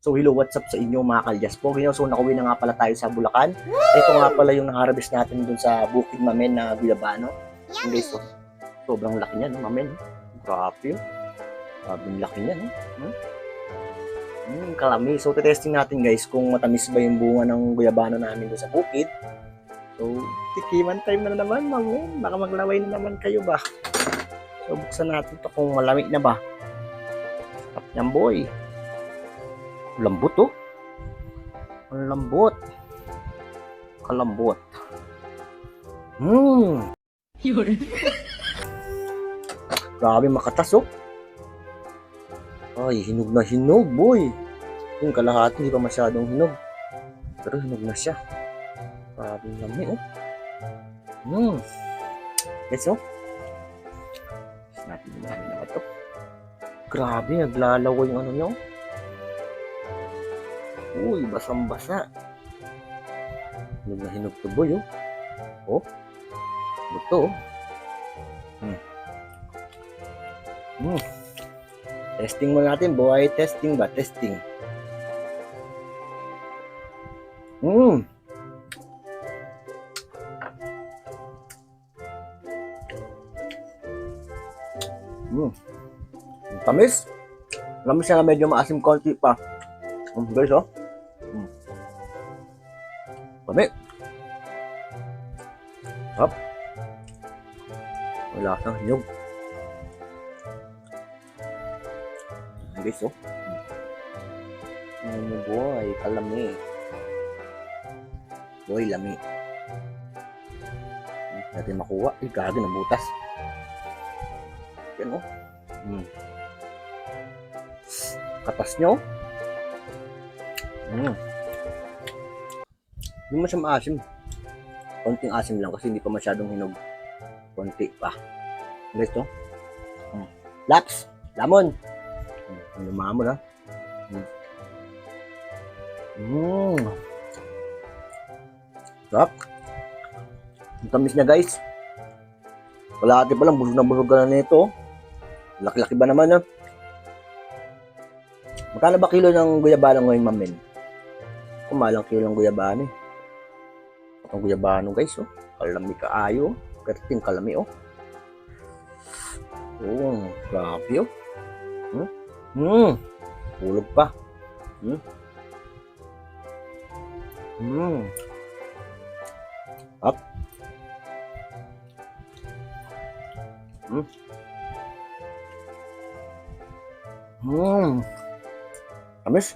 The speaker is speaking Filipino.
So hello, what's up sa inyo mga kalyas po? So nakauwi na nga pala tayo sa Bulacan. Ito nga pala yung naharvest natin dun sa Bukid Mamen na Guyabano. Yung guys, so, sobrang laki niya, no, Mamen. Grabe yun. Grabe yung laki niya, no? Hmm? Hmm, kalami. So, testing natin guys kung matamis ba yung bunga ng Guyabano namin dun sa Bukid. So, tikiman time na naman, Mamen. Baka maglaway na naman kayo ba? So, buksan natin to kung malamig na ba. Sarap niyan, boy. Lambot oh. Ang lambot. Kalambot. Hmm. Grabe makatas oh. Ay, hinog na hinog, boy. Yung kalahati, hindi pa masyadong hinog. Pero hinog na siya. Grabe lami oh. Hmm. Yes oh. Natin namin na ito. Grabe, naglalaway yung ano niya oh. Uy, basang-basa. Hinog na hinog to boy, oh. Oh. Buto, oh. Hmm. Hmm. Testing mo natin, boy. Testing ba? Testing. Hmm. Hmm. Tamis. Tamis na medyo maasim konti pa. Um, guys, oh. Mm. Kami. Hop. Wala kang hinog. Ayan, Guys, oh. Ano boy, kalami. Boy, lami. Hmm, Natin makuha. Eh, gagi na butas. Yan, oh. Mm. Katas nyo. Mm. Hindi mo siya maasim. Konting asim lang kasi hindi pa masyadong hinog. Konti pa. Guys, to. Mm. Laps! Lamon! Mm. Lumamon, ha? Mm. Mm. Sarap. Ang tamis niya, guys. Kalahati pa lang, busog na busog ka na nito. Laki-laki ba naman, ha? Magkano ba kilo ng guyabano ngayon, mamin? Kumalang kilo ng guyabano eh. Ang guyabano guys, oh. Kalami kaayo. Kerting kalami, oh. Oh, grabe, oh. Hmm? Hmm. Hulog pa. Hmm. Hmm. Up. Hmm. Hmm. Amis?